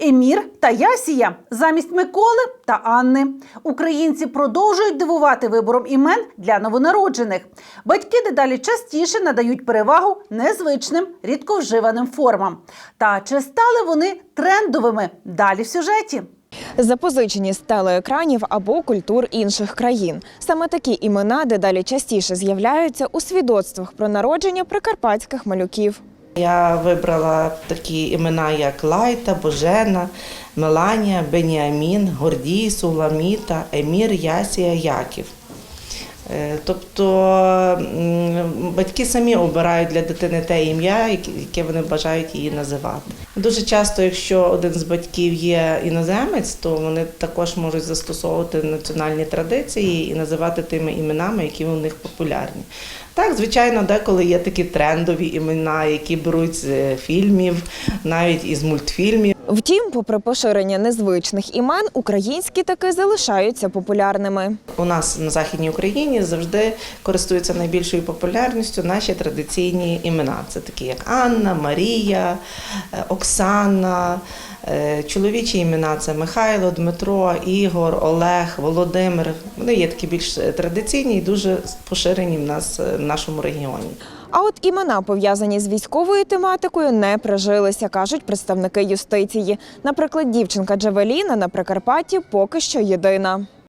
Емір та Ясія замість Миколи та Анни. Українці продовжують дивувати вибором імен для новонароджених. Батьки дедалі частіше надають перевагу незвичним рідковживаним формам. Та чи стали вони трендовими? Далі в сюжеті. Запозичені з телеекранів або культур інших країн. Саме такі імена дедалі частіше з'являються у свідоцтвах про народження прикарпатських малюків. Я вибрала такі імена, як Лайта, Божена, Меланія, Беніамін, Гордій, Суламіта, Емір, Ясія, Яків. Е, Тобто батьки самі обирають для дитини те ім'я, яке- вони бажають її називати. Дуже часто, якщо один з батьків є іноземець, то вони також можуть застосовувати національні традиції і називати тими іменами, які у них популярні. Так, звичайно, деколи є такі трендові імена, які беруть з фільмів, навіть із мультфільмів. Втім, попри поширення незвичних імен, українські таки залишаються популярними. У нас на західній Україні завжди користуються найбільшою популярністю наші традиційні імена. Це такі як Анна, Марія, е, Оксана. Е, Чоловічі імена це Михайло, Дмитро, Ігор, Олег, Володимир. Вони є такі більш традиційні і дуже поширені в нас е, в нашому регіоні. А от імена, пов'язані з військовою тематикою, не прижилися, кажуть представники юстиції. Наприклад, дівчинка Джавеліна на Прикарпатті поки що єдина.